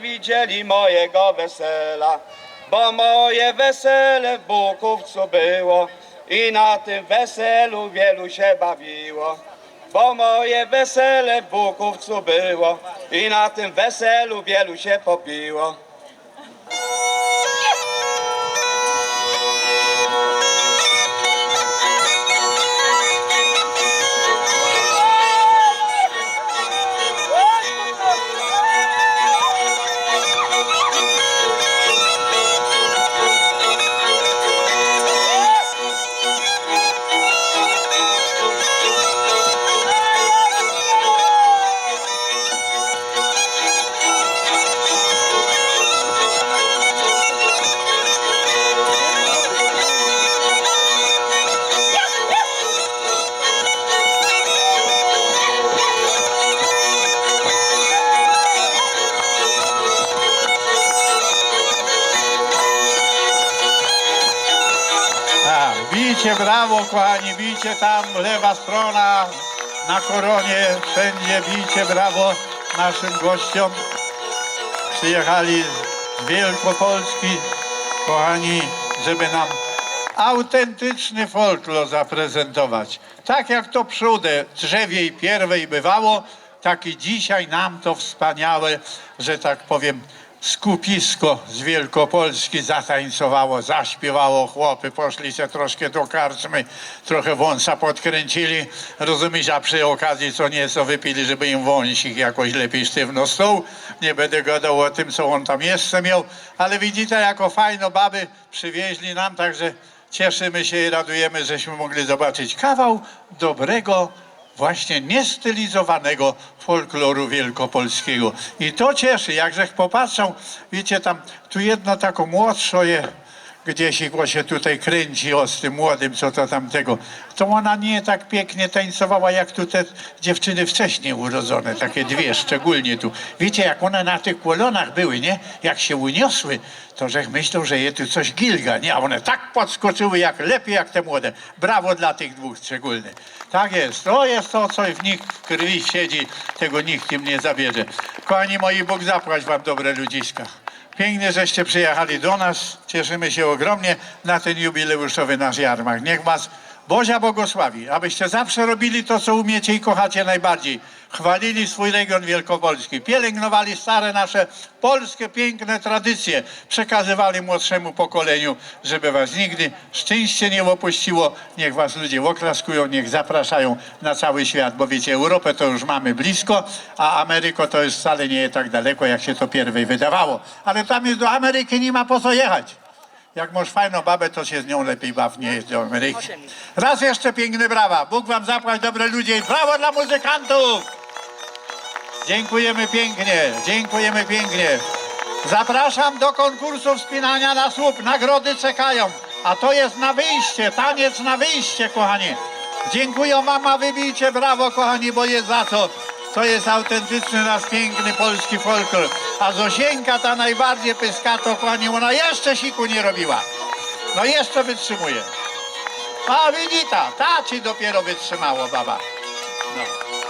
widzieli mojego wesela, bo moje wesele w Bukówcu było i na tym weselu wielu się bawiło. Bo moje wesele w Bukówcu było i na tym weselu wielu się popiło. Bijcie brawo, kochani, bijcie tam, lewa strona na koronie, wszędzie bijcie brawo naszym gościom. Przyjechali z Wielkopolski, kochani, żeby nam autentyczny folklor zaprezentować. Tak jak to przódę drzewiej pierwej bywało, tak i dzisiaj nam to wspaniałe, że tak powiem, skupisko z Wielkopolski zatańcowało, zaśpiewało, chłopy poszli się troszkę do karczmy, trochę wąsa podkręcili, rozumiesz, a przy okazji co nieco wypili, żeby im wąsik jakoś lepiej sztywno stął. Nie będę gadał o tym, co on tam jeszcze miał, ale widzicie, jako fajno baby przywieźli nam, także cieszymy się i radujemy, żeśmy mogli zobaczyć kawał dobrego właśnie niestylizowanego folkloru wielkopolskiego. I to cieszy, jakżech popatrzał, wiecie, tam tu jedno taką młodszą je, gdzieś ich się tutaj kręci o z tym młodym, co to tamtego, to ona nie tak pięknie tańcowała, jak tu te dziewczyny wcześniej urodzone, takie dwie szczególnie tu. Wiecie, jak one na tych kolonach były, nie? Jak się uniosły, to żech myślał, że je tu coś gilga, nie? A one tak podskoczyły, jak lepiej jak te młode. Brawo dla tych dwóch szczególnie. Tak jest, to jest to, co w nich w krwi siedzi, tego nikt im nie zabierze. Kochani moi, Bóg zapłać wam dobre ludziska. Pięknie, żeście przyjechali do nas. Cieszymy się ogromnie na ten jubileuszowy nasz jarmark. Niech was Bozia błogosławi, abyście zawsze robili to, co umiecie i kochacie najbardziej. Chwalili swój region wielkopolski, pielęgnowali stare nasze polskie piękne tradycje, przekazywali młodszemu pokoleniu, żeby was nigdy szczęście nie opuściło. Niech was ludzie oklaskują, niech zapraszają na cały świat, bo wiecie, Europę to już mamy blisko, a Ameryko to jest wcale nie tak daleko, jak się to pierwej wydawało. Ale tam jest do Ameryki nie ma po co jechać. Jak masz fajną babę, to się z nią lepiej baw, nie jest do Ameryki. Raz jeszcze piękne brawa. Bóg wam zapłać, dobre ludzie. i Brawo dla muzykantów! Dziękujemy pięknie, dziękujemy pięknie. Zapraszam do konkursu wspinania na słup. Nagrody czekają. A to jest na wyjście, taniec na wyjście, kochani. Dziękuję wam, a wybijcie brawo, kochani, bo jest za to. To jest autentyczny nasz piękny polski folklor. A Zosieńka ta najbardziej pyskato, kochani, ona jeszcze siku nie robiła. No jeszcze wytrzymuje. A widzi ta, ta ci dopiero wytrzymało, baba. No.